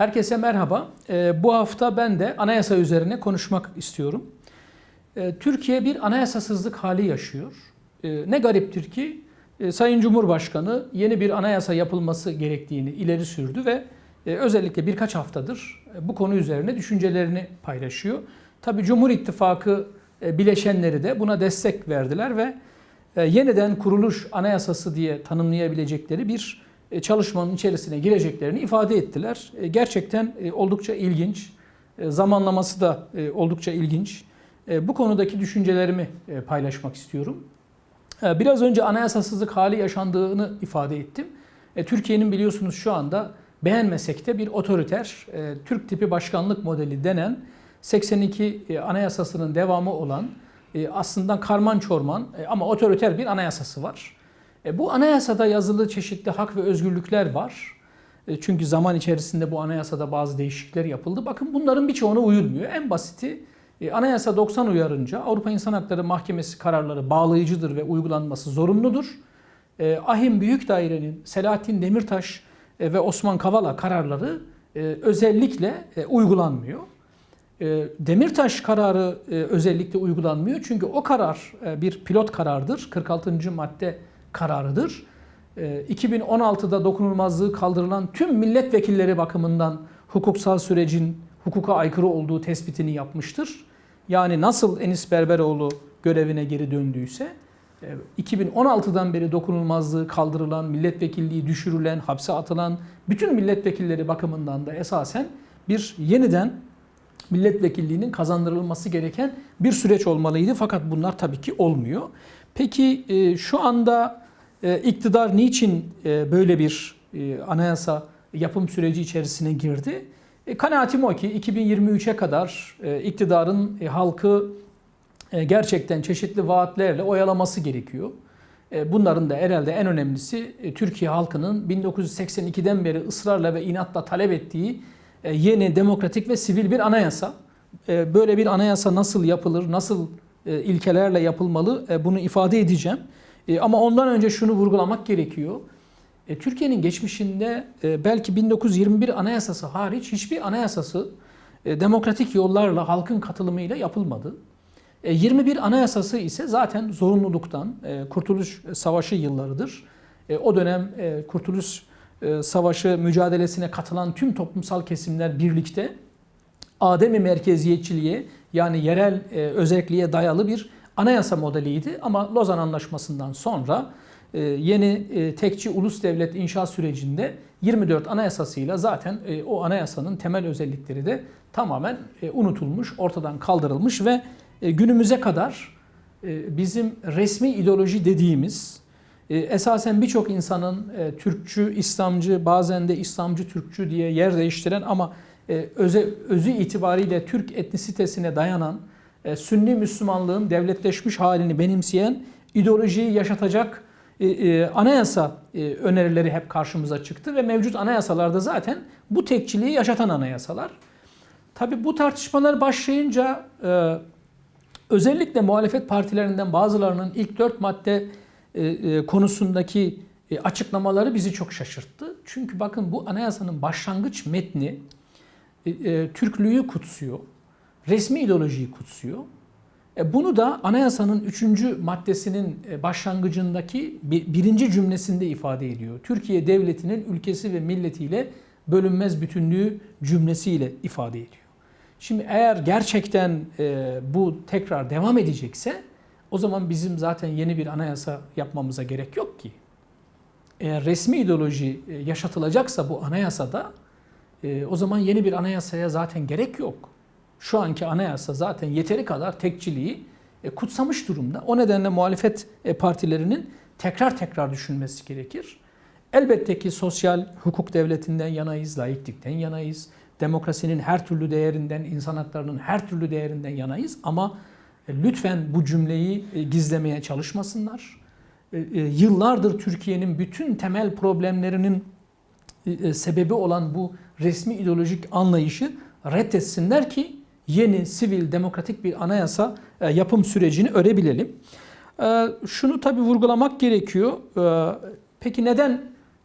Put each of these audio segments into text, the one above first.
Herkese merhaba. Ee, Bu hafta ben de anayasa üzerine konuşmak istiyorum. Ee, Türkiye bir anayasasızlık hali yaşıyor. Ee, Ne gariptir ki e, Sayın Cumhurbaşkanı yeni bir anayasa yapılması gerektiğini ileri sürdü ve e, özellikle birkaç haftadır e, bu konu üzerine düşüncelerini paylaşıyor. Tabii Cumhur İttifakı bileşenleri de buna destek verdiler ve yeniden kuruluş anayasası diye tanımlayabilecekleri bir çalışmanın içerisine gireceklerini ifade ettiler. E, Gerçekten e, oldukça ilginç. E, Zamanlaması da e, oldukça ilginç. E, Bu konudaki düşüncelerimi e, paylaşmak istiyorum. E, Biraz önce anayasasızlık hali yaşandığını ifade ettim. E, Türkiye'nin biliyorsunuz şu anda beğenmesek de bir otoriter e, Türk tipi başkanlık modeli denen 82 e, anayasasının devamı olan e, aslında karman çorman e, ama otoriter bir anayasası var. E, Bu anayasada yazılı çeşitli hak ve özgürlükler var. E, Çünkü zaman içerisinde bu anayasada bazı değişiklikler yapıldı. Bakın bunların birçoğuna uyulmuyor. En basiti e, Anayasa 90 uyarınca Avrupa İnsan Hakları Mahkemesi kararları bağlayıcıdır ve uygulanması zorunludur. E, Ahim Büyük Daire'nin Selahattin Demirtaş e, ve Osman Kavala kararları e, özellikle e, uygulanmıyor. E, Demirtaş kararı e, özellikle uygulanmıyor çünkü o karar e, bir pilot karardır. 46. madde kararıdır. E, 2016'da dokunulmazlığı kaldırılan tüm milletvekilleri bakımından hukuksal sürecin hukuka aykırı olduğu tespitini yapmıştır. Yani nasıl Enis Berberoğlu görevine geri döndüyse e, 2016'dan beri dokunulmazlığı kaldırılan, milletvekilliği düşürülen, hapse atılan bütün milletvekilleri bakımından da esasen bir yeniden milletvekilliğinin kazandırılması gereken bir süreç olmalıydı. Fakat bunlar tabii ki olmuyor. Peki e, şu anda e, iktidar niçin e, böyle bir anayasa yapım süreci içerisine girdi? Kanaatim o ki 2023'e kadar iktidarın halkı gerçekten çeşitli vaatlerle oyalaması gerekiyor. Bunların da herhalde en önemlisi Türkiye halkının 1982'den beri ısrarla ve inatla talep ettiği yeni demokratik ve sivil bir anayasa. Böyle bir anayasa nasıl yapılır, nasıl ilkelerle yapılmalı e, bunu ifade edeceğim. E, Ama ondan önce şunu vurgulamak gerekiyor. E, Türkiye'nin geçmişinde e, belki 1921 anayasası hariç hiçbir anayasası e, demokratik yollarla halkın katılımıyla yapılmadı. E, 21 anayasası ise zaten zorunluluktan e, Kurtuluş Savaşı yıllarıdır. E, O dönem e, Kurtuluş e, Savaşı mücadelesine katılan tüm toplumsal kesimler birlikte ademi merkeziyetçiliğe yani yerel e, özelliğe dayalı bir anayasa modeliydi. Ama Lozan Anlaşması'ndan sonra e, yeni e, tekçi ulus devlet inşa sürecinde 24 anayasasıyla zaten e, o anayasanın temel özellikleri de tamamen e, unutulmuş, ortadan kaldırılmış ve e, günümüze kadar e, bizim resmi ideoloji dediğimiz e, esasen birçok insanın e, Türkçü, İslamcı, bazen de İslamcı, Türkçü diye yer değiştiren ama öze, özü itibariyle Türk etnisitesine dayanan e, Sünni Müslümanlığın devletleşmiş halini benimseyen ideolojiyi yaşatacak e, e, anayasa önerileri hep karşımıza çıktı ve mevcut anayasalarda zaten bu tekçiliği yaşatan anayasalar. Tabi bu tartışmalar başlayınca özellikle muhalefet partilerinden bazılarının ilk dört madde konusundaki açıklamaları bizi çok şaşırttı. Çünkü bakın bu anayasanın başlangıç metni e, e, Türklüğü kutsuyor, resmi ideolojiyi kutsuyor. E, Bunu da anayasanın üçüncü maddesinin e, başlangıcındaki bir- birinci cümlesinde ifade ediyor. Türkiye devletinin ülkesi ve milletiyle bölünmez bütünlüğü cümlesiyle ifade ediyor. Şimdi eğer gerçekten e, bu tekrar devam edecekse o zaman bizim zaten yeni bir anayasa yapmamıza gerek yok ki. Eğer resmi ideoloji e, yaşatılacaksa bu anayasada e, o zaman yeni bir anayasaya zaten gerek yok. Şu anki anayasa zaten yeteri kadar tekçiliği e, kutsamış durumda. O nedenle muhalefet e, partilerinin tekrar tekrar düşünmesi gerekir. Elbette ki sosyal hukuk devletinden yanayız, laiklikten yanayız. Demokrasinin her türlü değerinden, insan haklarının her türlü değerinden yanayız. Ama e, lütfen bu cümleyi e, gizlemeye çalışmasınlar. E, Yıllardır Türkiye'nin bütün temel problemlerinin sebebi olan bu resmi ideolojik anlayışı reddetsinler ki yeni sivil demokratik bir anayasa e, yapım sürecini örebilelim. E, Şunu tabii vurgulamak gerekiyor. E, Peki neden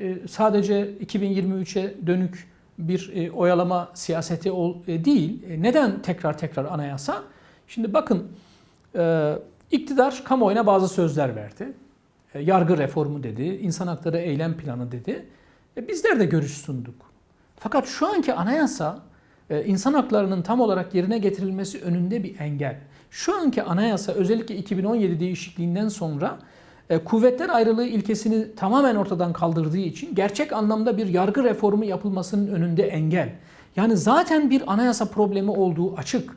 e, sadece 2023'e dönük bir e, oyalama siyaseti e, değil. E, neden tekrar tekrar anayasa? Şimdi bakın e, iktidar kamuoyuna bazı sözler verdi. E, yargı reformu dedi, insan hakları eylem planı dedi. E, bizler de görüş sunduk. Fakat şu anki anayasa e, insan haklarının tam olarak yerine getirilmesi önünde bir engel. Şu anki anayasa özellikle 2017 değişikliğinden sonra e, kuvvetler ayrılığı ilkesini tamamen ortadan kaldırdığı için gerçek anlamda bir yargı reformu yapılmasının önünde engel. Yani zaten bir anayasa problemi olduğu açık.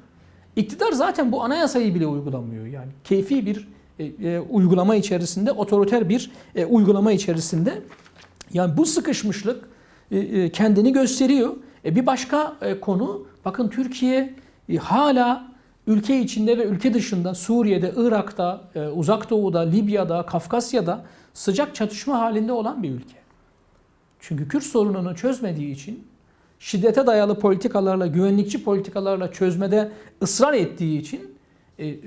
İktidar zaten bu anayasayı bile uygulamıyor. Yani keyfi bir e, e, uygulama içerisinde, otoriter bir e, uygulama içerisinde. Yani bu sıkışmışlık e, e, kendini gösteriyor. E, bir başka konu, bakın Türkiye hala ülke içinde ve ülke dışında Suriye'de, Irak'ta, Uzak Doğu'da, Libya'da, Kafkasya'da sıcak çatışma halinde olan bir ülke. Çünkü Kürt sorununu çözmediği için şiddete dayalı politikalarla, güvenlikçi politikalarla çözmede ısrar ettiği için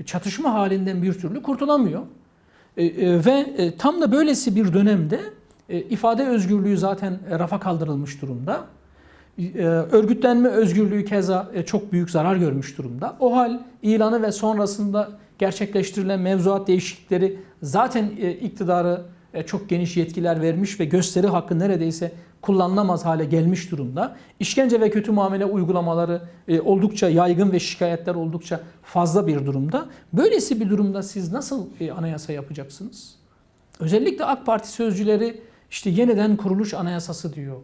çatışma halinden bir türlü kurtulamıyor. Ve tam da böylesi bir dönemde ifade özgürlüğü zaten e, rafa kaldırılmış durumda. E, örgütlenme özgürlüğü keza e, çok büyük zarar görmüş durumda. O hal ilanı ve sonrasında gerçekleştirilen mevzuat değişiklikleri zaten e, iktidarı e, çok geniş yetkiler vermiş ve gösteri hakkı neredeyse kullanılamaz hale gelmiş durumda. İşkence ve kötü muamele uygulamaları e, oldukça yaygın ve şikayetler oldukça fazla bir durumda. Böylesi bir durumda siz nasıl e, anayasa yapacaksınız? Özellikle AK Parti sözcüleri işte yeniden kuruluş anayasası diyor.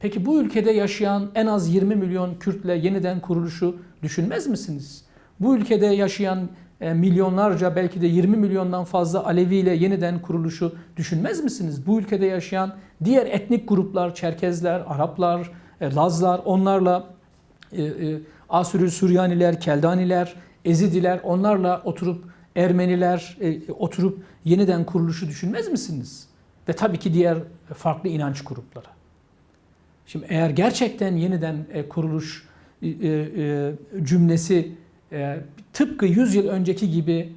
Peki bu ülkede yaşayan en az 20 milyon Kürtle yeniden kuruluşu düşünmez misiniz? Bu ülkede yaşayan e, milyonlarca belki de 20 milyondan fazla Alevi ile yeniden kuruluşu düşünmez misiniz? Bu ülkede yaşayan diğer etnik gruplar, Çerkezler, Araplar, e, Lazlar, onlarla e, e, Asürü Süryaniler, Keldaniler, Ezidiler, onlarla oturup Ermeniler oturup yeniden kuruluşu düşünmez misiniz? Ve tabii ki diğer farklı inanç grupları. Şimdi eğer gerçekten yeniden e, kuruluş e, e, cümlesi tıpkı 100 yıl önceki gibi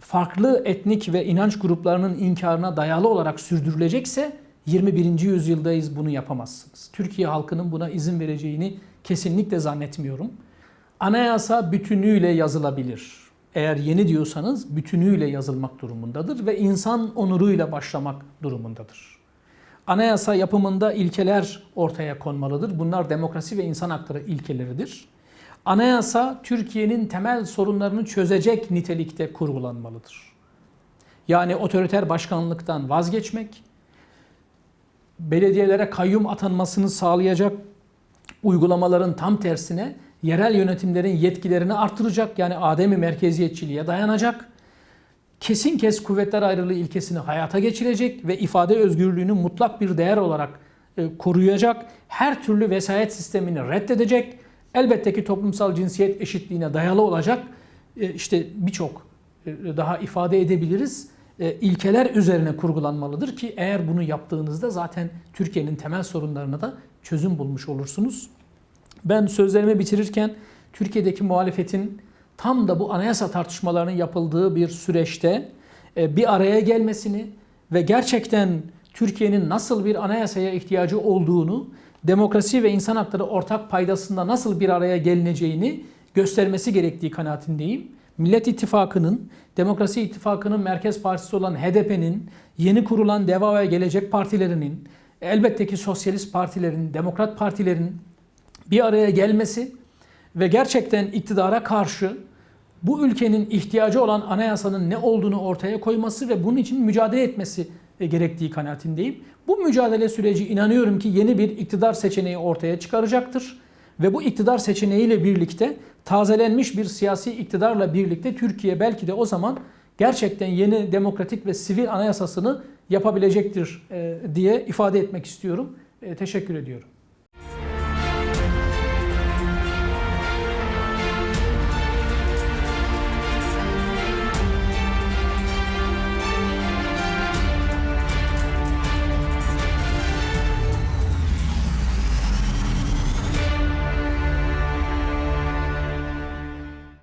farklı etnik ve inanç gruplarının inkarına dayalı olarak sürdürülecekse 21. yüzyıldayız bunu yapamazsınız. Türkiye halkının buna izin vereceğini kesinlikle zannetmiyorum. Anayasa bütünüyle yazılabilir. Eğer yeni diyorsanız bütünüyle yazılmak durumundadır ve insan onuruyla başlamak durumundadır. Anayasa yapımında ilkeler ortaya konmalıdır. Bunlar demokrasi ve insan hakları ilkeleridir. Anayasa Türkiye'nin temel sorunlarını çözecek nitelikte kurgulanmalıdır. Yani otoriter başkanlıktan vazgeçmek, belediyelere kayyum atanmasını sağlayacak uygulamaların tam tersine yerel yönetimlerin yetkilerini artıracak yani ademi merkeziyetçiliğe dayanacak. Kesin kes kuvvetler ayrılığı ilkesini hayata geçirecek ve ifade özgürlüğünü mutlak bir değer olarak e, koruyacak. Her türlü vesayet sistemini reddedecek. Elbette ki toplumsal cinsiyet eşitliğine dayalı olacak. E, işte birçok e, daha ifade edebiliriz. ilkeler üzerine kurgulanmalıdır ki eğer bunu yaptığınızda zaten Türkiye'nin temel sorunlarına da çözüm bulmuş olursunuz. Ben sözlerimi bitirirken Türkiye'deki muhalefetin tam da bu anayasa tartışmalarının yapıldığı bir süreçte e, bir araya gelmesini ve gerçekten Türkiye'nin nasıl bir anayasaya ihtiyacı olduğunu, demokrasi ve insan hakları ortak paydasında nasıl bir araya gelineceğini göstermesi gerektiği kanaatindeyim. Millet İttifakı'nın, Demokrasi İttifakı'nın merkez partisi olan HDP'nin, yeni kurulan Deva ve Gelecek partilerinin, elbette ki sosyalist partilerin, demokrat partilerin bir araya gelmesi ve gerçekten iktidara karşı bu ülkenin ihtiyacı olan anayasanın ne olduğunu ortaya koyması ve bunun için mücadele etmesi gerektiği kanaatindeyim. Bu mücadele süreci inanıyorum ki yeni bir iktidar seçeneği ortaya çıkaracaktır. Ve bu iktidar seçeneğiyle birlikte tazelenmiş bir siyasi iktidarla birlikte Türkiye belki de o zaman gerçekten yeni demokratik ve sivil anayasasını yapabilecektir diye ifade etmek istiyorum. Teşekkür ediyorum.